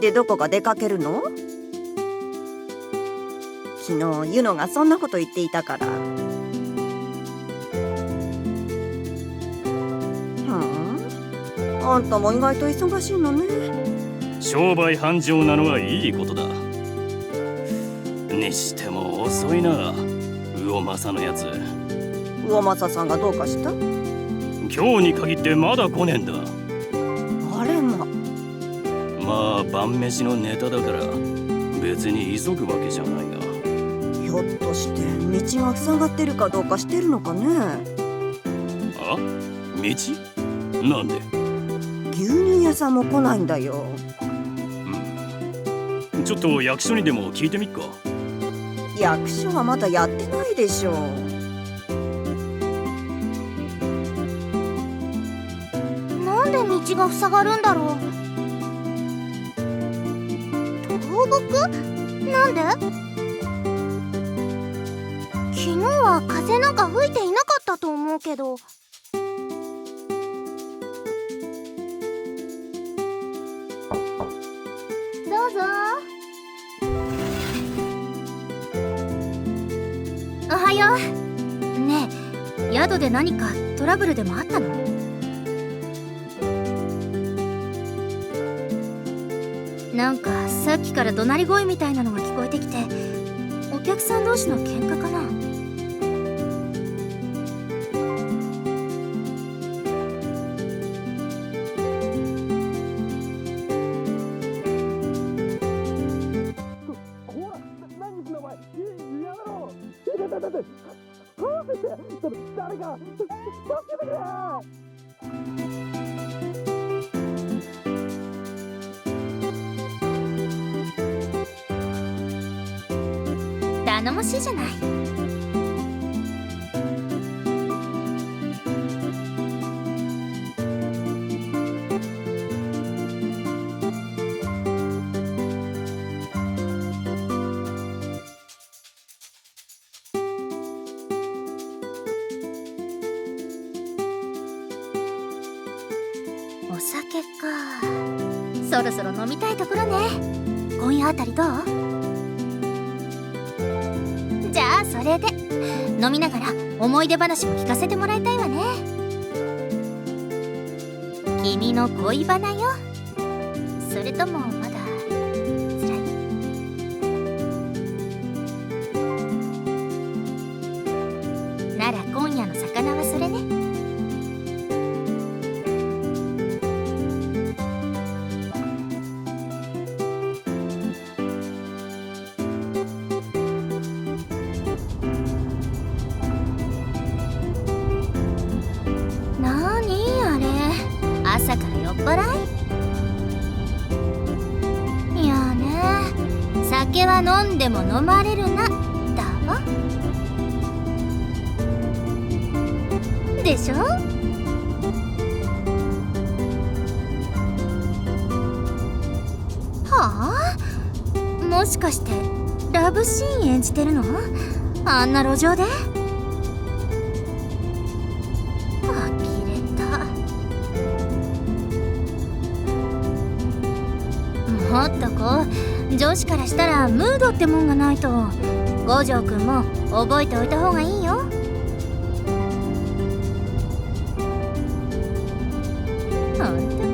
でどこか出かけるの？昨日ユノがそんなこと言っていたから。ふん。あんたも意外と忙しいのね。商売繁盛なのはいいことだ。にしても遅いな。魚政のやつ。魚政さんがどうかした？今日に限ってまだ来ねえんだ晩飯のネタだから別に急ぐわけじゃないが。ひょっとして道が塞がってるかどうかしてるのかね？あ？道？なんで？牛乳屋さんも来ないんだよ。ちょっと役所にでも聞いてみっか。役所はまだやってないでしょなんで道が塞がるんだろうなんで？昨日は風なんか吹いていなかったと思うけど。どうぞ。おはよう。ねえ宿で何かトラブルでもあったの？なんかさっきから怒鳴り声みたいなのが聞こえてきてお客さん同士の喧嘩かな、誰か、助けてくれ。頼もしいじゃない。お酒か。そろそろ飲みたいところね。今夜あたりどう？礼で飲みながら思い出話も聞かせてもらいたいわね。君の恋バナよ。それとも飲まれるなだわ。でしょ？はあ？もしかしてラブシーン演じてるの？あんな路上で？上司からしたらムードってもんがないと。五条くんも覚えておいた方がいいよ。ほんと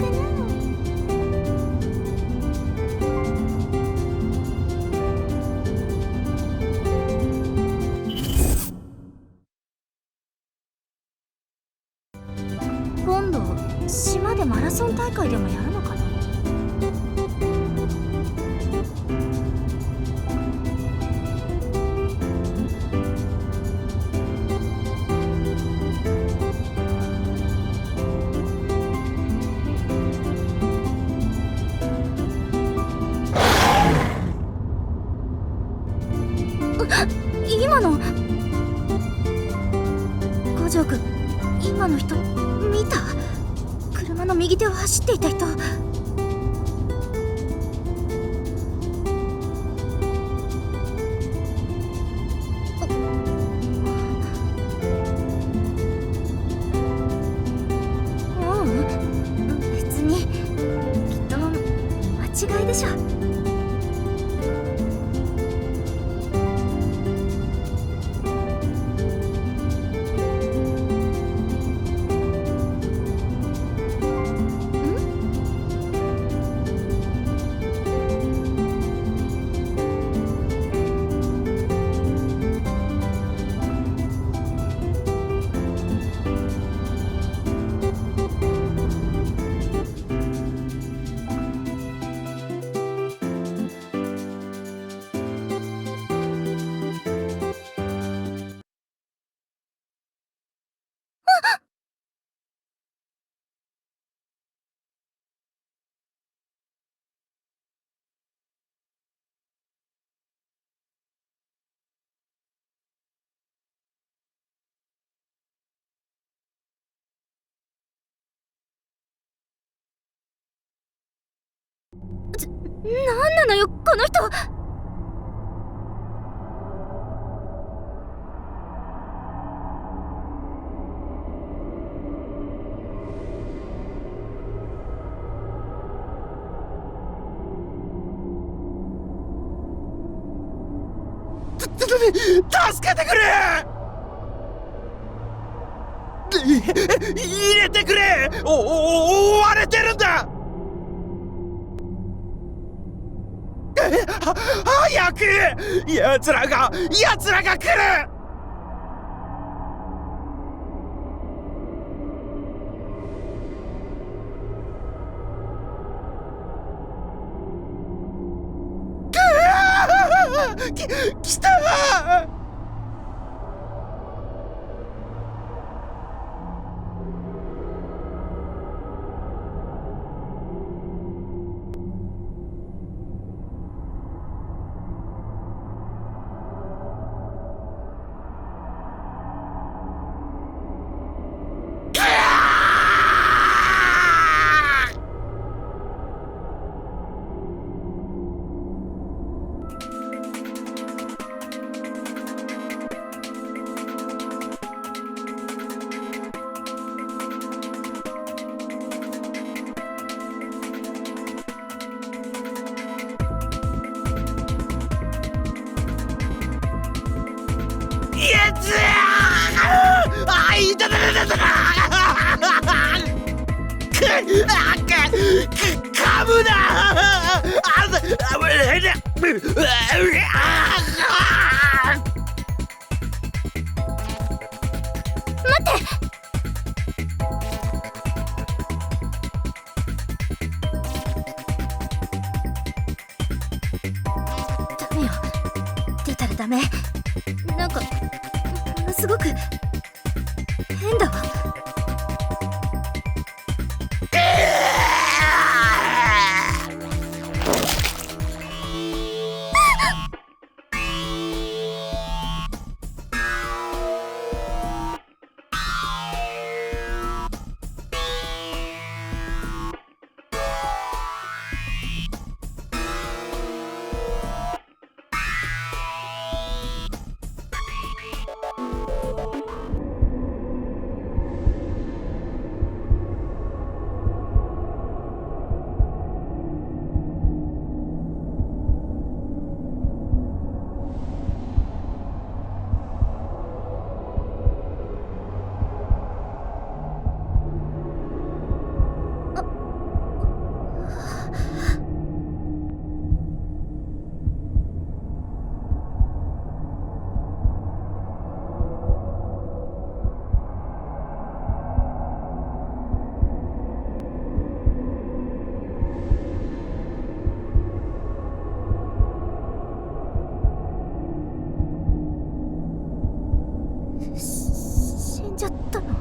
なんなのよこの人。助けてくれ。入れてくれ。おお追われてるんだ。早く！奴らが奴らが来る！き来たわ！いたたたたたかかむなあああ待ってダメよ。出たらダメ。なんかちょっと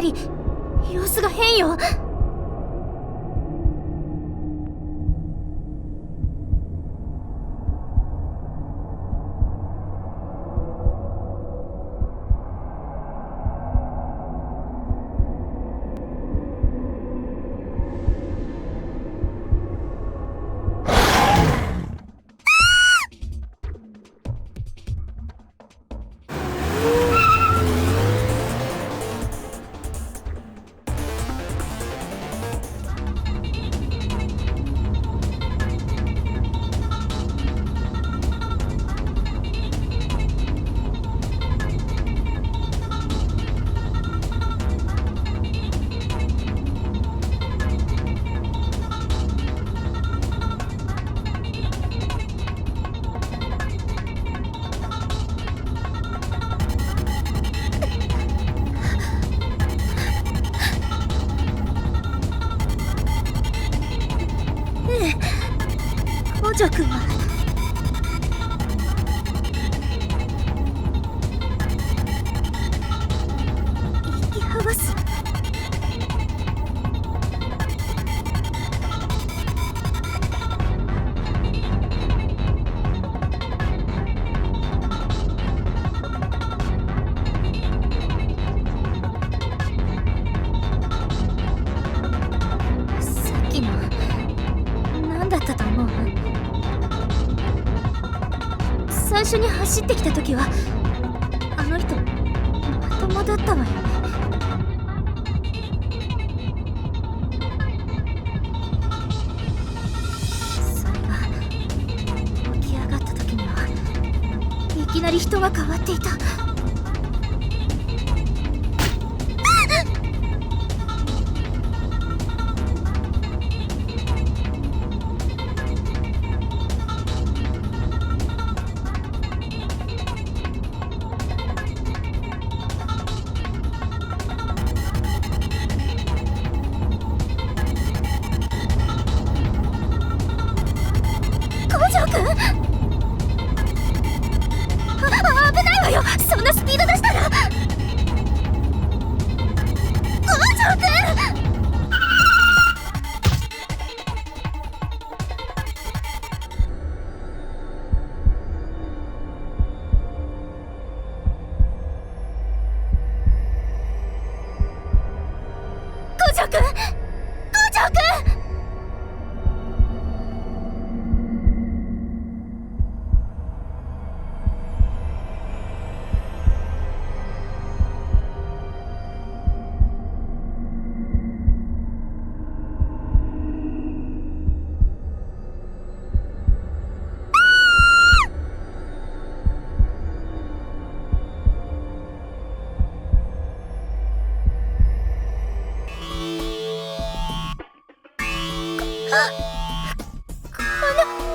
り様子が変よ。五条くんは。最初に走ってきた時はあの人まともだったわよね。それが起き上がった時にはいきなり人が変わっていた。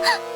Huh?